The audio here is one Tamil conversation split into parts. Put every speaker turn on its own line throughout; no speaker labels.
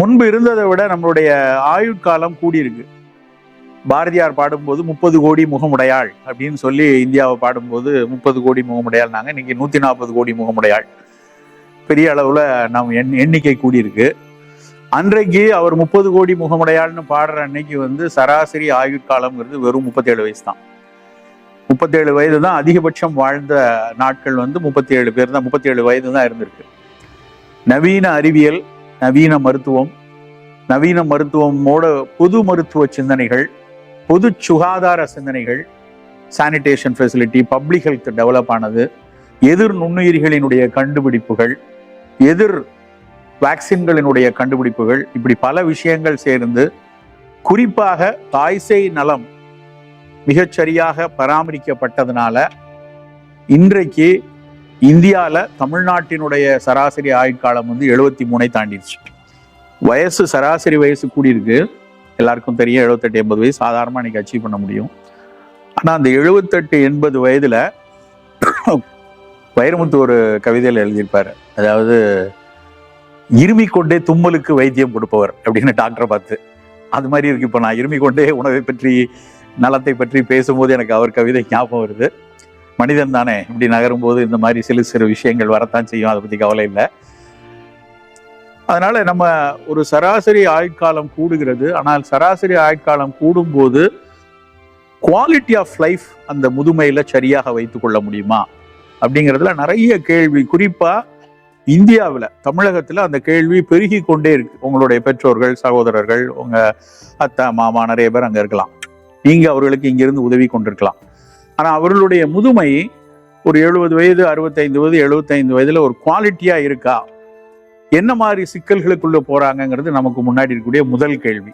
முன்பு இருந்ததை விட நம்மளுடைய ஆயுட்காலம் கூடியிருக்கு. பாரதியார் பாடும்போது முப்பது கோடி முகமுடையாள் அப்படின்னு சொல்லி இந்தியாவை பாடும்போது முப்பது கோடி முகமுடையாள் நாங்கள் இன்னைக்கு நூற்றி நாற்பது கோடி முகமுடையாள். பெரிய அளவில் நம் எண் எண்ணிக்கை கூடியிருக்கு. அன்றைக்கு அவர் முப்பது கோடி முகமுடையாள்னு பாடுற அன்னைக்கு வந்து சராசரி ஆயுட்காலம்ங்கிறது வெறும் முப்பத்தேழு வயசு தான் முப்பத்தேழு வயது தான் அதிகபட்சம் வாழ்ந்த நாட்கள் வந்து முப்பத்தி ஏழு பேர் தான் முப்பத்தி ஏழு வயது தான் இருந்திருக்கு. நவீன அறிவியல் நவீன மருத்துவம் நவீன மருத்துவமோட பொது மருத்துவ சிந்தனைகள் பொது சுகாதார சிந்தனைகள் sanitation facility public health develop ஆனது எதிர் நுண்ணுயிரிகளினுடைய கண்டுபிடிப்புகள் எதிர் வேக்சின்களினுடைய கண்டுபிடிப்புகள் இப்படி பல விஷயங்கள் சேர்ந்து குறிப்பாக தாய்சேய் நலம் மிகச்சரியாக பராமரிக்கப்பட்டதுனால இன்றைக்கு இந்தியாவில் தமிழ்நாட்டினுடைய சராசரி ஆயுட்காலம் வந்து எழுபத்தி மூணை தாண்டிடுச்சு வயசு சராசரி வயசு கூடியிருக்கு. எல்லாருக்கும் தெரியும் எழுபத்தெட்டு எண்பது வயசு சாதாரணமாக இன்னைக்கு அச்சீவ் பண்ண முடியும். ஆனால் அந்த எழுபத்தெட்டு எண்பது வயதில் வைரமுத்து ஒரு கவிதையில் எழுதியிருப்பார். அதாவது இருமி கொண்டே தும்மலுக்கு வைத்தியம் கொடுப்பவர் அப்படின்னு டாக்டரை பார்த்து. அது மாதிரி இருக்கு. இப்போ நான் இருமி கொண்டே உணவை பற்றி நலத்தை பற்றி பேசும்போது எனக்கு அவர் கவிதை ஞாபகம் வருது. மனிதன் தானே? இப்படி நகரும்போது இந்த மாதிரி சிறு சிறு விஷயங்கள் வரத்தான் செய்யும். அதை பற்றி கவலை இல்லை. அதனால நம்ம ஒரு சராசரி ஆயுட்காலம் கூடுகிறது. ஆனால் சராசரி ஆயுட்காலம் கூடும்போது குவாலிட்டி ஆஃப் லைஃப் அந்த முதுமையில சரியாக வைத்து கொள்ள முடியுமா? அப்படிங்கிறதுல நிறைய கேள்வி. குறிப்பா இந்தியாவில் தமிழகத்துல அந்த கேள்வி பெருகி கொண்டே இருக்கு. உங்களுடைய பெற்றோர்கள் சகோதரர்கள் உங்க அத்தை மாமா நிறைய பேர் அங்க இருக்கலாம். நீங்க அவர்களுக்கு இங்கிருந்து உதவி கொண்டிருக்கலாம். ஆனால் அவர்களுடைய முதுமை ஒரு எழுபது வயது அறுபத்தைந்து வயது எழுபத்தைந்து வயதில் ஒரு குவாலிட்டியா இருக்கா? என்ன மாதிரி சிக்கல்களுக்குள்ளே போறாங்கங்கிறது நமக்கு முன்னாடி இருக்கக்கூடிய முதல் கேள்வி.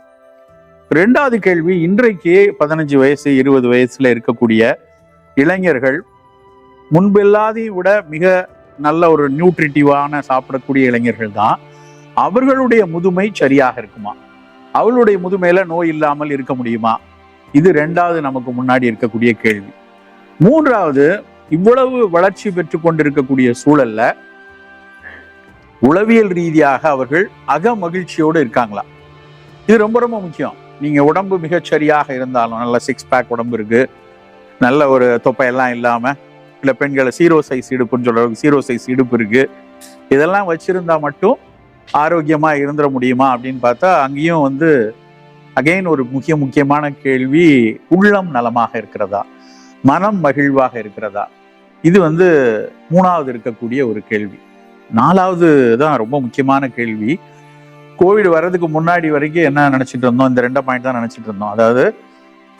ரெண்டாவது கேள்வி இன்றைக்கு பதினஞ்சு வயசு இருபது வயசுல இருக்கக்கூடிய இளைஞர்கள் முன்பெல்லாதையும் விட மிக நல்ல ஒரு நியூட்ரிட்டிவான சாப்பிடக்கூடிய இளைஞர்கள் தான். அவர்களுடைய முதுமை சரியாக இருக்குமா? அவளுடைய முதுமையில நோய் இல்லாமல் இருக்க முடியுமா? இது ரெண்டாவது நமக்கு முன்னாடி இருக்கக்கூடிய கேள்வி. மூன்றாவது இவ்வளவு வளர்ச்சி பெற்று கொண்டிருக்கக்கூடிய சூழல்ல உளவியல் ரீதியாக அவர்கள் அக மகிழ்ச்சியோடு இருக்காங்களா? இது ரொம்ப ரொம்ப முக்கியம். நீங்க உடம்பு மிகச்சரியாக இருந்தாலும் நல்ல சிக்ஸ் பேக் உடம்பு இருக்கு நல்ல ஒரு தொப்பையெல்லாம் இல்லாம இல்லை பெண்களை சீரோ சைஸ் இடுப்புன்னு சொல்ற சீரோ சைஸ் இடுப்பு இருக்கு இதெல்லாம் வச்சிருந்தா மட்டும் ஆரோக்கியமா இருந்துட முடியுமா அப்படின்னு பார்த்தா அங்கேயும் வந்து அகைன் ஒரு முக்கிய முக்கியமான கேள்வி உள்ளம் நலமாக இருக்கிறதா? மனம் மகிழ்வாக இருக்கிறதா? இது வந்து மூணாவது இருக்கக்கூடிய ஒரு கேள்வி. நாலாவது தான் ரொம்ப முக்கியமான கேள்வி. கோவிட் வர்றதுக்கு முன்னாடி வரைக்கும் என்ன நினச்சிட்டு இருந்தோம்? இந்த ரெண்டை பாயிண்ட் தான் நினச்சிட்டு இருந்தோம். அதாவது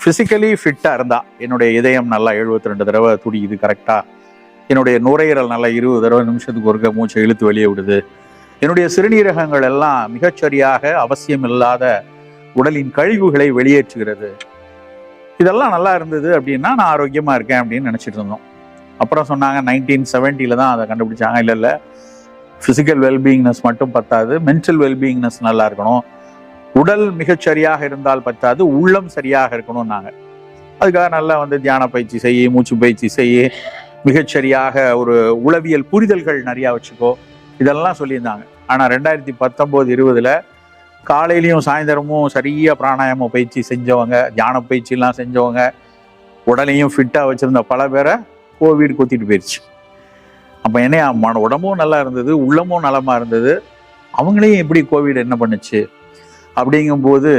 ஃபிசிக்கலி ஃபிட்டாக இருந்தா என்னுடைய இதயம் நல்லா எழுபத்தி ரெண்டு தடவை துடிக்குது கரெக்டாக என்னுடைய நுரையீரல் நல்லா இருபது தடவை நிமிஷத்துக்கு ஒருக்க மூச்சை இழுத்து வெளியே விடுது. என்னுடைய சிறுநீரகங்கள் எல்லாம் மிகச்சரியாக அவசியம் இல்லாத உடலின் கழிவுகளை வெளியேற்றுகிறது. இதெல்லாம் நல்லா இருந்தது அப்படின்னா நான் ஆரோக்கியமாக இருக்கேன் அப்படின்னு நினச்சிட்டு இருந்தோம். அப்புறம் சொன்னாங்க நைன்டீன் செவன்ட்டியில் தான் அதை கண்டுபிடிச்சாங்க. இல்லை இல்லை. ஃபிசிக்கல் வெல்பீயிங்னஸ் மட்டும் பத்தாது. மென்டல் வெல்பீயிங்னஸ் நல்லா இருக்கணும். உடல் மிகச்சரியாக இருந்தால் பத்தாது. உள்ளம் சரியாக இருக்கணும்னாங்க. அதுக்காக நல்லா வந்து தியான பயிற்சி செய்ய மூச்சு பயிற்சி செய்ய மிகச்சரியாக ஒரு உளவியல் புரிதல்கள் நிறையா வச்சுக்கோ. இதெல்லாம் சொல்லியிருந்தாங்க. ஆனால் ரெண்டாயிரத்தி பத்தொம்போது இருபதில் காலையிலையும் சாயந்தரமும் சரியாக பிராணாயாம பயிற்சி செஞ்சவங்க தியான பயிற்சிலாம் செஞ்சவங்க உடலையும் ஃபிட்டாக வச்சுருந்த பல பேரை கோவிட் கொத்திட்டு போயிடுச்சு அப்போ என்ன மன உடம்பும் நல்லா இருந்தது உள்ளமும் நலமாக இருந்தது. அவங்களையும் எப்படி கோவிட் என்ன பண்ணுச்சு? அப்படிங்கும்போது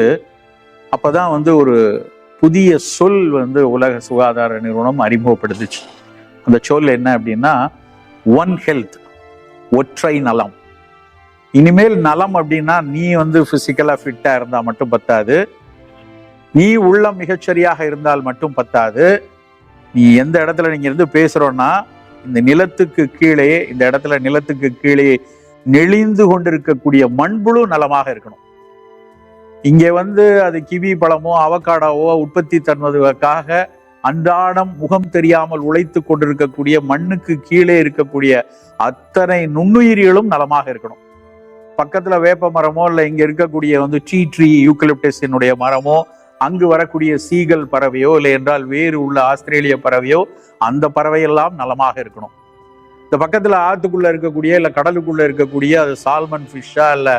அப்போ தான் வந்து ஒரு புதிய சொல் வந்து உலக சுகாதார நிறுவனம் அறிமுகப்படுத்துச்சு. அந்த சொல் என்ன அப்படின்னா ஒன் ஹெல்த் ஒற்றை நலம். இனிமேல் நலம் அப்படின்னா நீ வந்து பிசிக்கலா ஃபிட்டா இருந்தா மட்டும் பத்தாது. நீ உள்ளம் மிகச்சரியாக இருந்தால் மட்டும் பத்தாது. நீ எந்த இடத்துல நீங்க இருந்து பேசுறோம்னா இந்த நிலத்துக்கு கீழே இந்த இடத்துல நிலத்துக்கு கீழே நெளிந்து கொண்டிருக்கக்கூடிய மண்புழு நலமாக இருக்கணும். இங்கே வந்து அது கிவி பழமோ அவக்காடாவோ உற்பத்தி தருவதற்காக அன்றாடம் முகம் தெரியாமல் உழைத்து கொண்டிருக்கக்கூடிய மண்ணுக்கு கீழே இருக்கக்கூடிய அத்தனை நுண்ணுயிரிகளும் நலமாக இருக்கணும். பக்கத்தில் வேப்ப மரமோ இல்லை இங்கே இருக்கக்கூடிய வந்து டீ ட்ரீ யூக்கலிப்டஸினுடைய மரமோ அங்கு வரக்கூடிய சீகல் பறவையோ இல்லை என்றால் வேறு உள்ள ஆஸ்திரேலிய பறவையோ அந்த பறவையெல்லாம் நலமாக இருக்கணும். இந்த பக்கத்தில் ஆற்றுக்குள்ளே இருக்கக்கூடிய இல்லை கடலுக்குள்ளே இருக்கக்கூடிய அது சால்மன் ஃபிஷ்ஷா இல்லை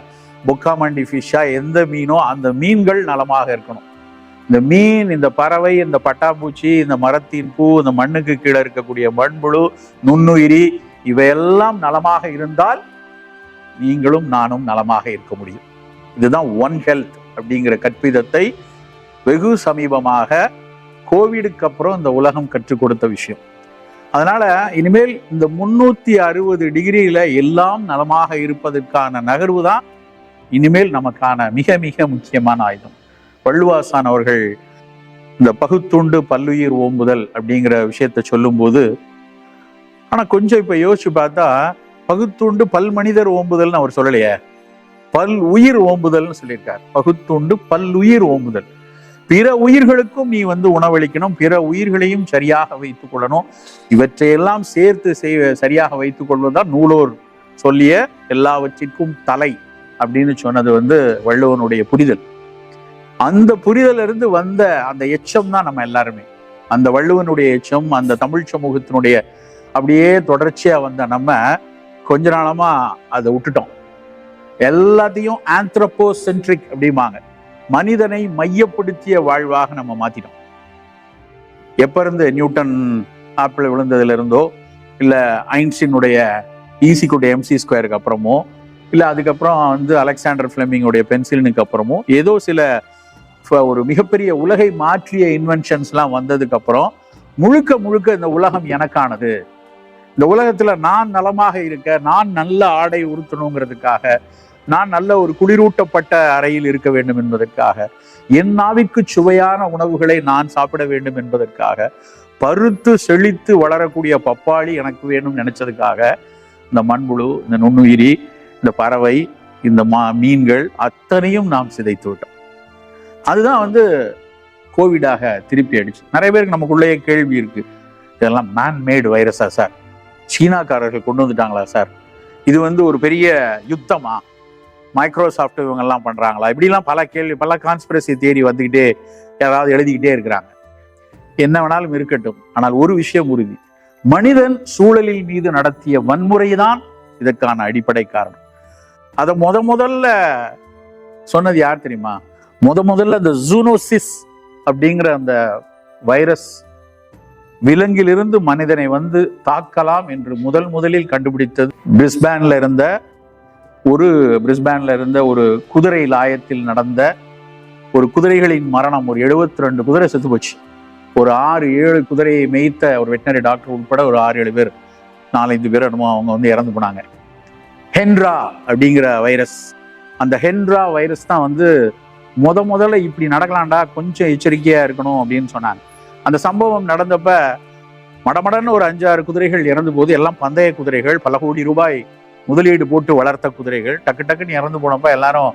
பொக்காமண்டி ஃபிஷ்ஷா எந்த மீனோ அந்த மீன்கள் நலமாக இருக்கணும். இந்த மீன் இந்த பறவை இந்த பட்டாம்பூச்சி இந்த மரத்தின் பூ இந்த மண்ணுக்கு கீழே இருக்கக்கூடிய மண்புழு நுண்ணுயிரி இவையெல்லாம் நலமாக இருந்தால் நீங்களும் நானும் நலமாக இருக்க முடியும். இதுதான் ஒன் ஹெல்த் அப்படிங்கிற கற்பிதத்தை வெகு சமீபமாக கோவிடுக்கு அப்புறம் இந்த உலகம் கற்றுக் கொடுத்த விஷயம். அதனால இனிமேல் இந்த முன்னூத்தி அறுபது டிகிரியில எல்லாம் நலமாக இருப்பதற்கான நகர்வு தான் இனிமேல் நமக்கான மிக மிக முக்கியமான ஆயுதம். வள்ளுவாசான் அவர்கள் இந்த பகுத்துண்டு பல்லுயிர் ஓம்புதல் அப்படிங்கிற விஷயத்த சொல்லும்போது ஆனா கொஞ்சம் இப்போ யோசிச்சு பார்த்தா பகுத்துண்டு பல் மனிதர் ஓம்புதல்னு அவர் சொல்லலையே? பல் உயிர் ஓம்புதல்னு சொல்லியிருக்கார். பகுத்துண்டு பல் உயிர் ஓம்புதல். பிற உயிர்களுக்கும் நீ வந்து உணவளிக்கணும். பிற உயிர்களையும் சரியாக வைத்துக் கொள்ளணும். இவற்றையெல்லாம் சேர்த்து செய் சரியாக வைத்துக் கொள்வதுதான் நூலோர் சொல்லிய எல்லாவற்றிற்கும் தலை அப்படின்னு சொன்னது வந்து வள்ளுவனுடைய புரிதல். அந்த புரிதல இருந்து வந்த அந்த எச்சம் தான் நம்ம எல்லாருமே. அந்த வள்ளுவனுடைய எச்சம் அந்த தமிழ் சமூகத்தினுடைய அப்படியே தொடர்ச்சியா வந்த நம்ம கொஞ்ச நாளமா அதை விட்டுட்டோம். எல்லாத்தையும் ஆந்த்ரோபோசென்ட்ரிக் அப்படிம்பாங்க. மனிதனை மையப்படுத்திய வாழ்வாக நம்ம மாத்திட்டோம். எப்ப இருந்து நியூட்டன் ஆப்பிள் விழுந்ததுல இருந்தோ இல்ல ஐன்ஸ்டீனுடைய ஈசிக்குடைய எம்சி ஸ்கொயருக்கு அப்புறமோ இல்ல அதுக்கப்புறம் வந்து அலெக்சாண்டர் பிளெமிங்குடைய பென்சிலினுக்கு அப்புறமோ ஏதோ சில ஒரு மிகப்பெரிய உலகை மாற்றிய இன்வென்ஷன்ஸ்லாம் வந்ததுக்கு அப்புறம் முழுக்க முழுக்க இந்த உலகம் எனக்கானது. இந்த உலகத்துல நான் நலமாக இருக்க நான் நல்ல ஆடை உறுத்தணுங்கிறதுக்காக நான் நல்ல ஒரு குளிரூட்டப்பட்ட அறையில் இருக்க வேண்டும் என்பதற்காக என் நாவிற்கு சுவையான உணவுகளை நான் சாப்பிட வேண்டும் என்பதற்காக பருத்து செழித்து வளரக்கூடிய பப்பாளி எனக்கு வேணும்னு நினைச்சதுக்காக இந்த மண்புழு இந்த நுண்ணுயிரி இந்த பறவை இந்த மா மீன்கள் அத்தனையும் நாம் சிதைத்து விட்டோம். அதுதான் வந்து கோவிடாக திருப்பி அடிச்சு. நிறைய பேருக்கு நமக்குள்ளேயே கேள்வி இருக்கு. இதெல்லாம் மேன்மேடு வைரஸா சார் சீனாக்காரர்கள் கொண்டு வந்துட்டாங்களா சார்? இது வந்து ஒரு பெரிய யுத்தமா? மைக்ரோசாஃப்ட் இவங்க எல்லாம் பண்றாங்களா? இப்படிலாம் பல கேள்வி பல கான்ஸ்பிரசி தேடி வந்துக்கிட்டே யாராவது எழுதிக்கிட்டே இருக்கிறாங்க. என்ன வேணாலும் இருக்கட்டும் ஆனால் ஒரு விஷயம் உறுதி. மனிதன் சூழலில் மீது நடத்திய வன்முறை தான் இதற்கான அடிப்படை காரணம். அதை முத முதல்ல சொன்னது யார் தெரியுமா? முத முதல்ல இந்த ஜூனோசிஸ் அப்படிங்கிற அந்த வைரஸ் விலங்கிலிருந்து மனிதனை வந்து தாக்கலாம் என்று முதல் முதலில் கண்டுபிடித்தது. பிரிஸ்பேனில் இருந்த ஒரு பிரிஸ்பேனில் இருந்த ஒரு குதிரை லாயத்தில் நடந்த ஒரு குதிரைகளின் மரணம். ஒரு 72 ரெண்டு குதிரை செத்து போச்சு. ஒரு ஆறு ஏழு குதிரையை மேய்த்த ஒரு வெட்டினரி டாக்டர் உட்பட ஒரு ஆறு ஏழு பேர் நாலஞ்சு பேர் என்னமோ அவங்க வந்து இறந்து போனாங்க. ஹென்ரா அப்படிங்கிற வைரஸ். அந்த ஹென்ரா வைரஸ் தான் வந்து முத முதல்ல இப்படி நடக்கலாம்டா கொஞ்சம் எச்சரிக்கையாக இருக்கணும் அப்படின்னு சொன்னாங்க. அந்த சம்பவம் நடந்தப்ப மடமடன்னு ஒரு அஞ்சாறு குதிரைகள் இறந்து போது எல்லாம் பந்தய குதிரைகள் பல கோடி ரூபாய் முதலீடு போட்டு வளர்த்த குதிரைகள் டக்கு டக்குன்னு இறந்து போனப்ப எல்லாரும்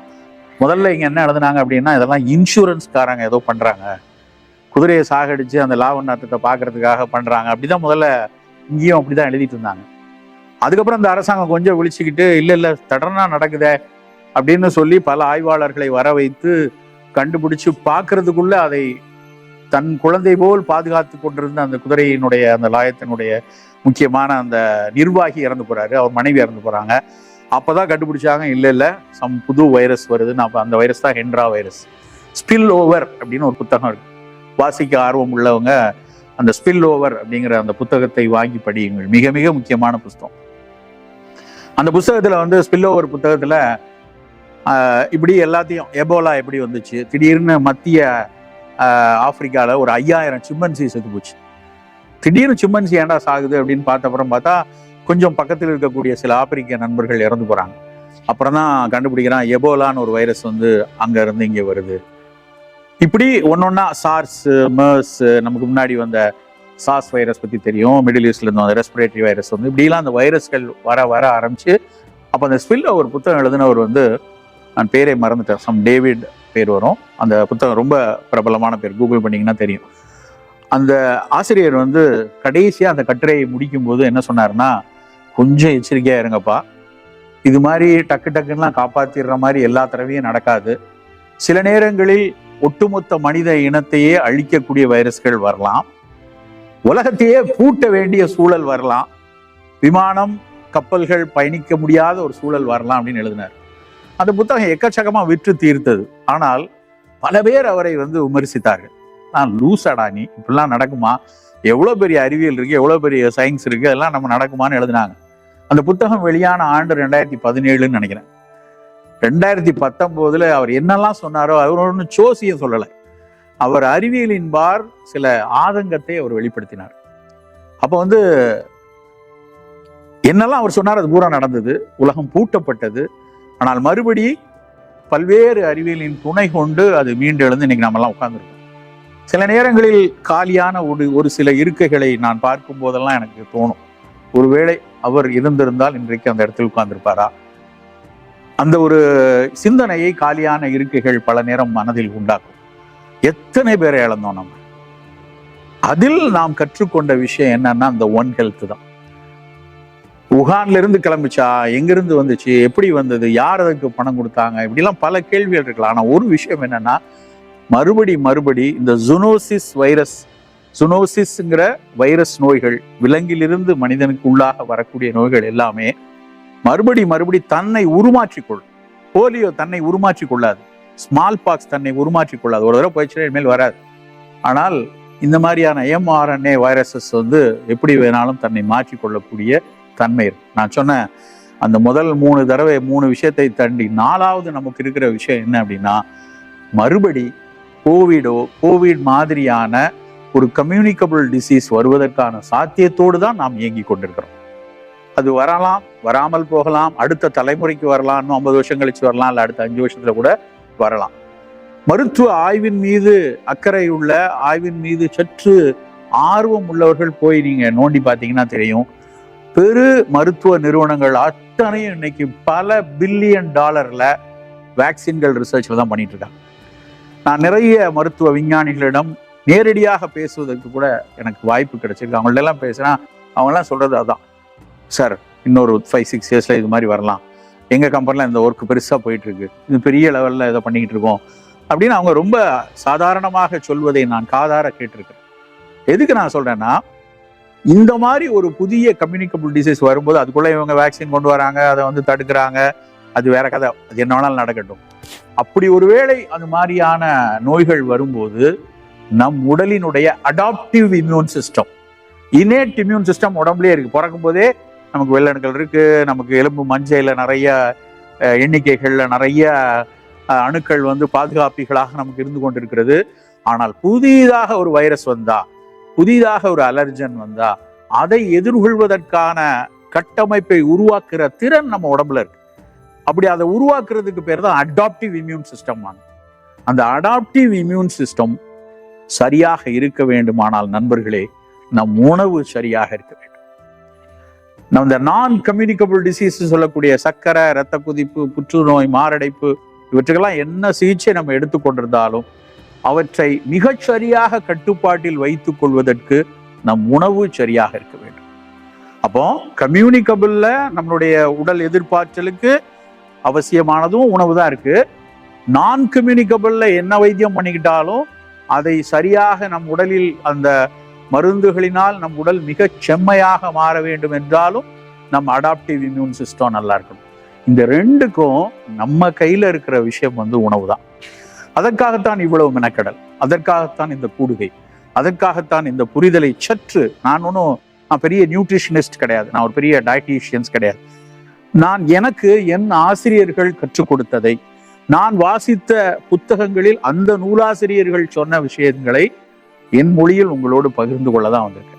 முதல்ல இங்கே என்ன எழுதுனாங்க அப்படின்னா இதெல்லாம் இன்சூரன்ஸ்காரங்க ஏதோ பண்ணுறாங்க குதிரையை சாகடிச்சு அந்த லாப நாட்டத்தை பார்க்கறதுக்காக பண்ணுறாங்க அப்படிதான் முதல்ல இங்கேயும் அப்படிதான் எழுதிட்டு இருந்தாங்க. அதுக்கப்புறம் இந்த அரசாங்கம் கொஞ்சம் விழிச்சுக்கிட்டு இல்லை இல்லை தடனாக நடக்குதே அப்படின்னு சொல்லி பல ஆய்வாளர்களை வர வைத்து கண்டுபிடிச்சு பார்க்கறதுக்குள்ள அதை தன் குழந்தை போல் பாதுகாத்து கொண்டிருந்த அந்த குதிரையினுடைய அந்த லாயத்தினுடைய முக்கியமான அந்த நிர்வாகி இறந்து போறாரு. அவர் மனைவி இறந்து போறாங்க. அப்போதான் கண்டுபிடிச்சாங்க இல்லை இல்லை சம் புது வைரஸ் வருதுன்னு அப்ப அந்த வைரஸ் தான் ஹென்ரா வைரஸ். ஸ்பில் ஓவர் அப்படின்னு ஒரு புத்தகம் இருக்கு. வாசிக்க ஆர்வம் உள்ளவங்க அந்த ஸ்பில் ஓவர் அப்படிங்கிற அந்த புத்தகத்தை வாங்கி படியுங்கள். மிக மிக முக்கியமான புத்தகம் அந்த புஸ்தகத்தில் வந்து ஸ்பில் ஓவர் புத்தகத்தில் இப்படி எல்லாத்தையும் எபோலா எப்படி வந்துச்சு? திடீர்னு மத்திய ஆப்பிரிக்காவில் ஒரு ஐயாயிரம் சிம்மன்சி செத்து போச்சு. திடீர்னு சிம்மன்சி ஏன்டா சாகுது அப்படின்னு பார்த்தப்புறம் பார்த்தா கொஞ்சம் பக்கத்தில் இருக்கக்கூடிய சில ஆப்பிரிக்க நண்பர்கள் இறந்து போகிறாங்க அப்புறம் தான் கண்டுபிடிக்கிறான் எபோலான்னு ஒரு வைரஸ் வந்து அங்கே இருந்து இங்கே வருது. இப்படி ஒன்னொன்னா சார்ஸ் மர்ஸ் நமக்கு முன்னாடி வந்த சாஸ் வைரஸ் பற்றி தெரியும். மிடில் ஈஸ்ட்ல இருந்து வந்த ரெஸ்பிரேட்டரி வைரஸ் வந்து இப்படிலாம் அந்த வைரஸ்கள் வர வர ஆரம்பிச்சு அப்போ அந்த ஸ்பில்ல ஒரு புத்தகம் எழுதுனவர் வந்து நான் பேரை மறந்துட்டேன். சம் டேவிட் பேர் வரும். அந்த புத்தகம் ரொம்ப பிரபலமான பேர். கூகுள் பண்ணிங்கன்னா தெரியும். அந்த ஆசிரியர் வந்து கடைசியா அந்த கட்டுரையை முடிக்கும் போது என்ன சொன்னாருன்னா கொஞ்சம் எச்சரிக்கையா இருங்கப்பா. இது மாதிரி டக்கு டக்குன்னுலாம் காப்பாத்திடுற மாதிரி எல்லா தடவையும் நடக்காது. சில நேரங்களில் ஒட்டுமொத்த மனித இனத்தையே அழிக்கக்கூடிய வைரஸ்கள் வரலாம். உலகத்தையே பூட்ட வேண்டிய சூழல் வரலாம். விமானம் கப்பல்கள் பயணிக்க முடியாத ஒரு சூழல் வரலாம். அப்படின்னு எழுதினார். அந்த புத்தகம் எக்கச்சக்கமா விற்று தீர்த்தது. ஆனால் பல பேர் அவரை வந்து விமர்சித்தார்கள். நான் லூசாடா நீ? இப்படிலாம் நடக்குமா? எவ்வளோ பெரிய அறிவியல் இருக்கு எவ்வளோ பெரிய சயின்ஸ் இருக்கு அதெல்லாம் நம்ம நடக்குமான்னு எழுதினாங்க. அந்த புத்தகம் வெளியான ஆண்டு ரெண்டாயிரத்தி பதினேழுன்னு நினைக்கிறேன். ரெண்டாயிரத்தி பத்தொம்போதுல அவர் என்னெல்லாம் சொன்னாரோ அவர் ஒன்றும் சோசியம் சொல்லலை. அவர் அறிவியலின் பார் சில ஆதங்கத்தை அவர் வெளிப்படுத்தினார். அப்போ வந்து என்னெல்லாம் அவர் சொன்னார் அது பூரா நடந்தது. உலகம் பூட்டப்பட்டது. ஆனால் மறுபடி பல்வேறு அறிவியலின் துணை கொண்டு அது மீண்டெழுந்து இன்னைக்கு நம்மெல்லாம் உட்காந்துருக்கோம் சில நேரங்களில் காலியான ஒரு ஒரு சில இருக்கைகளை நான் பார்க்கும் போதெல்லாம் எனக்கு தோணும். ஒருவேளை அவர் இருந்திருந்தால் இன்றைக்கு அந்த இடத்தில் உட்கார்ந்திருப்பாரா? அந்த ஒரு சிந்தனையை காலியான இருக்கைகள் பல நேரம் மனதில் உண்டாக்கும். எத்தனை பேரை இழந்தோம் நம்ம? அதில் நாம் கற்றுக்கொண்ட விஷயம் என்னன்னா அந்த ஒன் ஹெல்த் தான். உகான்ல இருந்து கிளம்பிச்சா? எங்கிருந்து வந்துச்சு? எப்படி வந்தது? யார் அதுக்கு பணம் கொடுத்தாங்க? இப்படிலாம் பல கேள்விகள் இருக்கலாம். ஆனால் ஒரு விஷயம் என்னன்னா மறுபடி மறுபடி இந்த ஜுனோசிஸ் வைரஸ் சுனோசிஸ்ங்கிற வைரஸ் நோய்கள் விலங்கிலிருந்து மனிதனுக்கு உள்ளாக வரக்கூடிய நோய்கள் எல்லாமே மறுபடி மறுபடி தன்னை உருமாற்றிக் போலியோ தன்னை உருமாற்றிக் கொள்ளாது ஸ்மால் பாக்ஸ் தன்னை உருமாற்றிக் கொள்ளாது ஒரு தடவை போயிடுச்சுன்னா இனிமேல் வராது. ஆனால் இந்த மாதிரியான எம்ஆர்என்ஏ வைரஸஸ் வந்து எப்படி வேணாலும் தன்னை மாற்றிக் கொள்ளக்கூடிய தன்மை இருக்கு. நான் சொன்ன அந்த முதல் மூணு தடவை மூணு விஷயத்தை தாண்டி நாலாவது நமக்கு இருக்கிற விஷயம் என்ன அப்படின்னா மறுபடி கோவிடோ கோவிட் மாதிரியான ஒரு கம்யூனிகபிள் டிசீஸ் வருவதற்கான சாத்தியத்தோடு தான் நாம் இயங்கி கொண்டிருக்கிறோம். அது வரலாம் வராமல் போகலாம் அடுத்த தலைமுறைக்கு வரலாம் இன்னும் ஐம்பது வருஷம் கழிச்சு வரலாம் இல்லை அடுத்த அஞ்சு வருஷத்துல கூட வரலாம். மருத்துவ ஆய்வின் மீது அக்கறை உள்ள ஆய்வின் மீது சற்று ஆர்வம் உள்ளவர்கள் போய் நீங்க நோண்டி பார்த்தீங்கன்னா தெரியும் பெரு மருத்துவ நிறுவனங்கள் அத்தனையும் இன்னைக்கு பல பில்லியன் டாலர்ல வேக்சின்கள் ரிசர்ச்ல தான் பண்ணிட்டு இருக்காங்க. நான் நிறைய மருத்துவ விஞ்ஞானிகளிடம் நேரடியாக பேசுவதற்கு கூட எனக்கு வாய்ப்பு கிடைச்சிருக்கு. அவங்கள்ட்ட எல்லாம் பேசுனா அவங்கெல்லாம் சொல்றது அதான். சார் இன்னொரு ஃபைவ் சிக்ஸ் இயர்ஸ்ல இது மாதிரி வரலாம். எங்க கம்பெனியில் இந்த ஒர்க் பெருசா போயிட்டு இருக்கு இது பெரிய லெவல்ல இதை பண்ணிக்கிட்டு இருக்கோம். அப்படின்னு அவங்க ரொம்ப சாதாரணமாக சொல்வதை நான் காதார கேட்டிருக்கேன் எதுக்கு நான் சொல்றேன்னா இந்த மாதிரி ஒரு புதிய கம்யூனிகபிள் டிசீஸ் வரும்போது அதுக்குள்ள இவங்க வேக்சின் கொண்டு வராங்க அதை வந்து தடுக்கிறாங்க. அது வேற கதை. அது என்ன வேணாலும் நடக்கட்டும். அப்படி ஒருவேளை அது மாதிரியான நோய்கள் வரும்போது நம் உடலினுடைய adaptive immune system innate immune system உடம்புலேயே இருக்கு. பிறக்கும் போதே நமக்கு வெள்ளணுக்கள் இருக்கு நமக்கு எலும்பு மஞ்சையில் நிறைய எண்ணிக்கைகளில் எண்ணிக்கைகள்ல நிறைய அணுக்கள் வந்து பாதுகாப்பிகளாக நமக்கு இருந்து கொண்டிருக்கிறது. ஆனால் புதிதாக ஒரு வைரஸ் வந்தா புதிதாக ஒரு அலர்ஜன் வந்தா அதை எதிர்கொள்வதற்கான கட்டமைப்பை உருவாக்குற திறன் நம்ம உடம்புல இருக்கு. அப்படி அதை உருவாக்குறதுக்கு பேர் தான் அடாப்டிவ் இம்யூன் சிஸ்டம் அந்த அடாப்டிவ் இம்யூன் சிஸ்டம் சரியாக இருக்க வேண்டுமானால் நண்பர்களே நம் உணவு சரியாக இருக்க வேண்டும். நம்ம இந்த நான் கம்யூனிகபிள் டிசீஸ் சொல்லக்கூடிய சர்க்கரை இரத்த குதிப்பு புற்றுநோய் மாரடைப்பு இவற்றுக்கெல்லாம் என்ன சிகிச்சை நம்ம எடுத்துக்கொண்டிருந்தாலும் அவற்றை மிகச் சரியாக கட்டுப்பாட்டில் வைத்துக் கொள்வதற்கு நம் உணவு சரியாக இருக்க வேண்டும். அப்போ கம்யூனிகபிள்ல நம்மளுடைய உடல் எதிர்பார்ச்சலுக்கு அவசியமானதும் உணவு தான் இருக்கு. நான் கம்யூனிகபிள்ல என்ன வைத்தியம் பண்ணிக்கிட்டாலும் அதை சரியாக நம் உடலில் அந்த மருந்துகளினால் நம் உடல் மிகச் செம்மையாக மாற வேண்டும் என்றாலும் நம் அடாப்டிவ் இம்யூன் சிஸ்டம் நல்லா இருக்கணும். இந்த ரெண்டுக்கும் நம்ம கையில் இருக்கிற விஷயம் வந்து உணவு தான். அதற்காகத்தான் இவ்வளவு மெனக்கடல். அதற்காகத்தான் இந்த கூடுகை. அதற்காகத்தான் இந்த புரிதலை சற்று நான் ஒன்றும் நான் பெரிய நியூட்ரிஷனிஸ்ட் கிடையாது. நான் ஒரு பெரிய டயட்டீஷியன்ஸ் கிடையாது. நான் எனக்கு என் ஆசிரியர்கள் கற்றுக் கொடுத்ததை நான் வாசித்த புத்தகங்களில் அந்த நூலாசிரியர்கள் சொன்ன விஷயங்களை என் மொழியில் உங்களோடு பகிர்ந்து கொள்ள தான் வந்திருக்கேன்.